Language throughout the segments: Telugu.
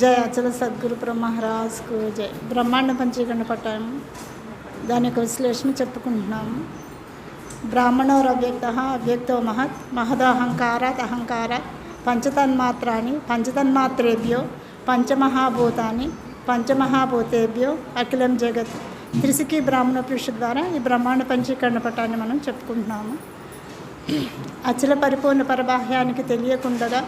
జయ అచల సద్గురు బ్రహ్మరాజ్కు జయ. బ్రహ్మాండ పంచీకరణ పట్టణం దాని యొక్క విశ్లేషణ చెప్పుకుంటున్నాము బ్రాహ్మణోర్ అవ్యక్త అవ్యక్తో మహత్ మహదహంకారాత్ అహంకారాత్ పంచతన్మాత్రాన్ని పంచతన్మాత్రేభ్యో పంచమహాభూతాన్ని పంచమహాభూతేభ్యో అఖిలం జగత్. త్రిసికి బ్రాహ్మణ పురుషు ద్వారా ఈ బ్రహ్మాండ పంచీకరణ పట్టాన్ని మనం చెప్పుకుంటున్నాము. అచల పరిపూర్ణ పరబాహ్యానికి తెలియకుండగా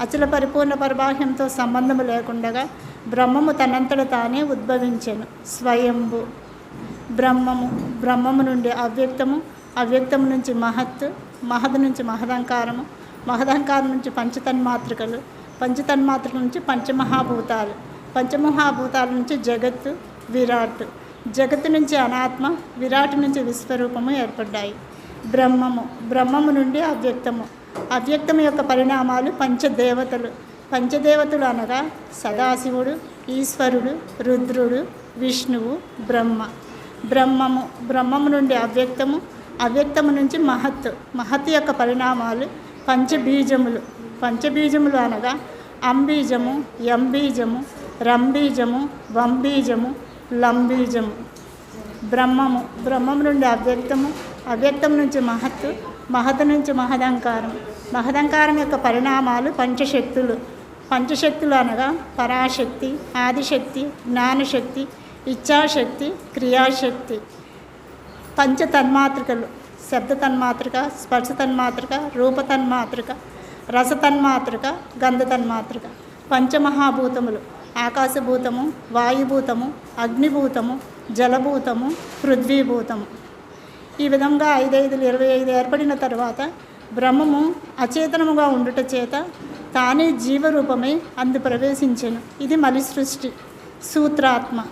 అచల పరిపూర్ణ పరబాహ్యంతో సంబంధము లేకుండగా బ్రహ్మము తనంతట తానే ఉద్భవించెను. స్వయంభు. బ్రహ్మము బ్రహ్మము నుండి అవ్యక్తము అవ్యక్తము నుంచి మహత్ మహద్ నుంచి మహదంకారము మహదంకారం నుంచి పంచతన్మాతృకలు పంచతన్మాతృకల నుంచి పంచమహాభూతాలు పంచమహాభూతాల నుంచి జగత్తు విరాట్ జగత్తు నుంచి అనాత్మ విరాట్ నుంచి విశ్వరూపము ఏర్పడ్డాయి. బ్రహ్మము బ్రహ్మము నుండి అవ్యక్తము. అవ్యక్తము యొక్క పరిణామాలు పంచదేవతలు. పంచదేవతలు అనగా సదాశివుడు ఈశ్వరుడు రుద్రుడు విష్ణువు బ్రహ్మ. బ్రహ్మము బ్రహ్మము నుండి అవ్యక్తము అవ్యక్తము నుంచి మహత్ మహత్ యొక్క పరిణామాలు పంచబీజములు. పంచబీజములు అనగా అంబీజము యంబీజము రంబీజము వంబీజము లంబీజము. బ్రహ్మము బ్రహ్మము నుండి అవ్యక్తము అవ్యక్తం నుంచి మహత్తు మహత్ నుంచి మహదంకారం మహదంకారం యొక్క పరిణామాలు పంచశక్తులు. పంచశక్తులు అనగా పరాశక్తి ఆదిశక్తి జ్ఞానశక్తి ఇచ్ఛాశక్తి క్రియాశక్తి. పంచ తన్మాతృకలు శబ్ద తన్మాతృక స్పర్శ తన్మాతృక రూప తన్మాత్రిక రస తన్మాత్రిక గంధ తన్మాత్రిక పంచమహాభూతములు. ఆకాశభూతము వాయుభూతము అగ్నిభూతము జలభూతము పృథ్వీభూతము. ఈ విధంగా ఐదైదులు ఇరవై ఐదు ఏర్పడిన తర్వాత బ్రహ్మము అచేతనముగా ఉండుట చేత తానే జీవరూపమై అందు ప్రవేశించెను. ఇది మలి సృష్టి. సూత్రాత్మ.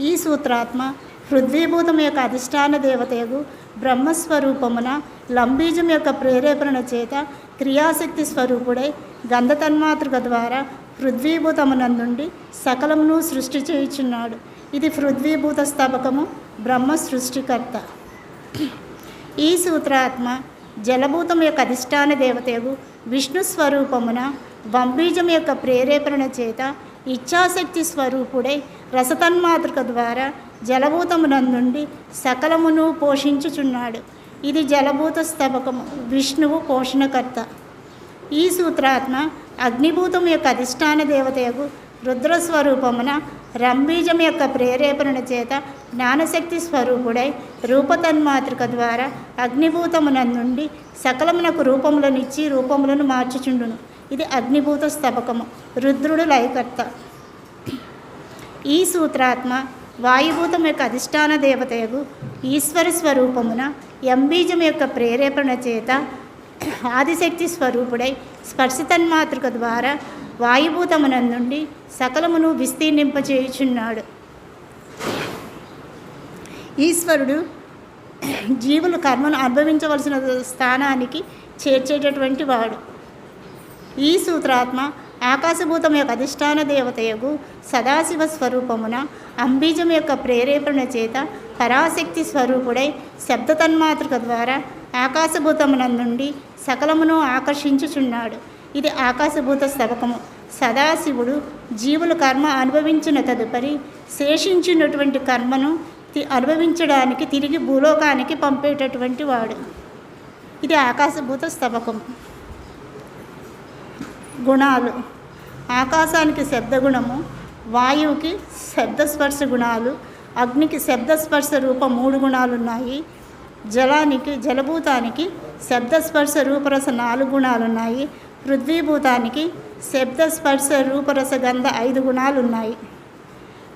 ఈ సూత్రాత్మ పృథ్వీభూతం యొక్క అధిష్టాన దేవతయగు బ్రహ్మస్వరూపమున లంబీజం యొక్క ప్రేరేపణ చేత క్రియాశక్తి స్వరూపుడై గంధతన్మాతృక ద్వారా పృథ్వీభూతమునందుండి సకలమును సృష్టి చేయుచున్నాడు. ఇది పృథ్వీభూత స్థాపకము బ్రహ్మ సృష్టికర్త. ఈ సూత్రాత్మ జలభూతం యొక్క అధిష్టాన దేవతకు విష్ణు స్వరూపమున వంబీజం యొక్క ప్రేరేపణ చేత ఇచ్ఛాశక్తి స్వరూపుడై రసతన్మాతృక ద్వారా జలభూతమునందుండి సకలమును పోషించుచున్నాడు. ఇది జలభూత స్తబకము విష్ణువు పోషణకర్త. ఈ సూత్రాత్మ అగ్నిభూతం యొక్క అధిష్టాన దేవతయగు రుద్రస్వరూపమున రంబీజం యొక్క ప్రేరేపణ చేత జ్ఞానశక్తి స్వరూపుడై రూపతన్మాతృక ద్వారా అగ్నిభూతమున నుండి సకలమునకు రూపములనిచ్చి రూపములను మార్చుచుండును. ఇది అగ్నిభూత స్తబకము రుద్రుడు లయకర్త. ఈ సూత్రాత్మ వాయుభూతం యొక్క అధిష్టాన దేవతయగు ఈశ్వర స్వరూపమున ఎంబీజం యొక్క ప్రేరేపణ చేత ఆదిశక్తి స్వరూపుడై స్పర్శతన్మాతృక ద్వారా వాయుభూతమునందుండి సకలమును విస్తీర్ణింపచేయుచున్నాడు ఈశ్వరుడు జీవులు కర్మను అనుభవించవలసిన స్థానానికి చేర్చేటటువంటి వాడు. ఈ సూత్రాత్మ ఆకాశభూతం యొక్క అధిష్టాన దేవతయగు సదాశివ స్వరూపమున అంబీజం యొక్క ప్రేరేపణ చేత పరాశక్తి స్వరూపుడై శబ్ద తన్మాతృక ద్వారా ఆకాశభూతమునందుండి సకలమును ఆకర్షించుచున్నాడు. ఇది ఆకాశభూత స్తవకము. సదాశివుడు జీవుల కర్మ అనుభవించిన తదుపరి శేషించినటువంటి కర్మను అనుభవించడానికి తిరిగి భూలోకానికి పంపేటటువంటి వాడు. ఇది ఆకాశభూత స్తవకం గుణాలు. ఆకాశానికి శబ్దగుణము వాయువుకి శబ్దస్పర్శ గుణాలు అగ్నికి శబ్దస్పర్శ రూప మూడు గుణాలు ఉన్నాయి జలానికి జలభూతానికి శబ్దస్పర్శ రూపరస నాలుగు గుణాలు ఉన్నాయి పృథ్వీభూతానికి శబ్దస్పర్శ రూపరస గంధ ఐదు గుణాలు ఉన్నాయి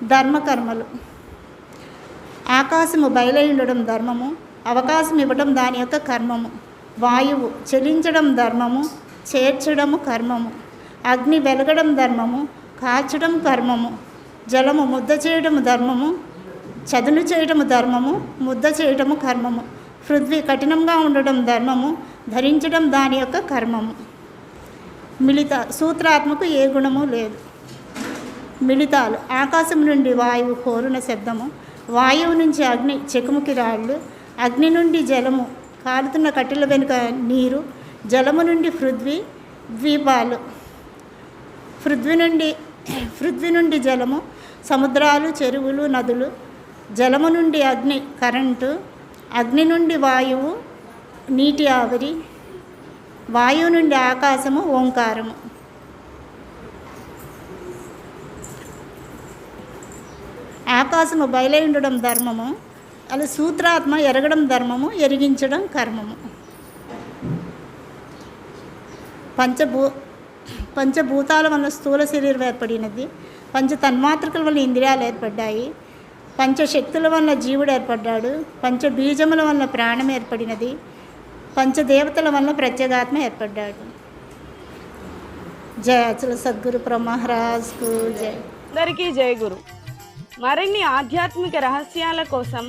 ధర్మకర్మలు. ఆకాశము బయలై ఉండడం ధర్మము అవకాశం ఇవ్వడం దాని యొక్క కర్మము. వాయువు చెలించడం ధర్మము చేర్చడము కర్మము. అగ్ని వెలగడం ధర్మము కాచడం కర్మము. జలము ముద్ద చేయడము ధర్మము చదును చేయడము ధర్మము ముద్ద చేయడము కర్మము. పృథ్వీ కఠినంగా ఉండడం ధర్మము ధరించడం దాని యొక్క కర్మము. మిళిత సూత్రాత్మకు ఏ గుణము లేదు. మిళితాలు ఆకాశం నుండి వాయువు కోరున శబ్దము వాయువు నుంచి అగ్ని చెకుముకి రాళ్ళు అగ్ని నుండి జలము కాలుతున్న కట్టెల వెనుక నీరు జలము నుండి పృథ్వీ ద్వీపాలు పృథ్వీ నుండి పృథ్వీ నుండి జలము సముద్రాలు చెరువులు నదులు జలము నుండి అగ్ని కరెంటు అగ్ని నుండి వాయువు నీటి ఆవిరి వాయువు నుండి ఆకాశము ఓంకారము. ఆకాశము బయలై ఉండడం ధర్మము అలా సూత్రాత్మ ఎరగడం ధర్మము ఎరిగించడం కర్మము. పంచభూ పంచభూతాల వల్ల స్థూల శరీరం ఏర్పడినది. పంచ తన్మాత్రికల వల్ల ఇంద్రియాలు ఏర్పడ్డాయి. పంచశక్తుల వల్ల జీవుడు ఏర్పడ్డాడు. పంచబీజముల వల్ల ప్రాణం ఏర్పడినది. పంచదేవతల వల్ల ప్రత్యేగాత్మ ఏర్పడ్డాడు. జయ అచల సద్గురు ప్రమహరాజ్కు జై అందరికీ జై గురు. మరిన్ని ఆధ్యాత్మిక రహస్యాల కోసం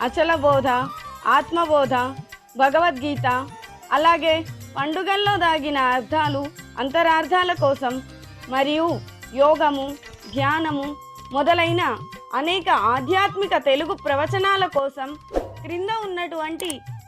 అచల బోధ ఆత్మబోధ భగవద్గీత అలాగే పండుగల్లో దాగిన అర్థాలు అంతరార్థాల కోసం మరియు యోగము ధ్యానము మొదలైన అనేక ఆధ్యాత్మిక తెలుగు ప్రవచనాల కోసం క్రింద ఉన్నటువంటి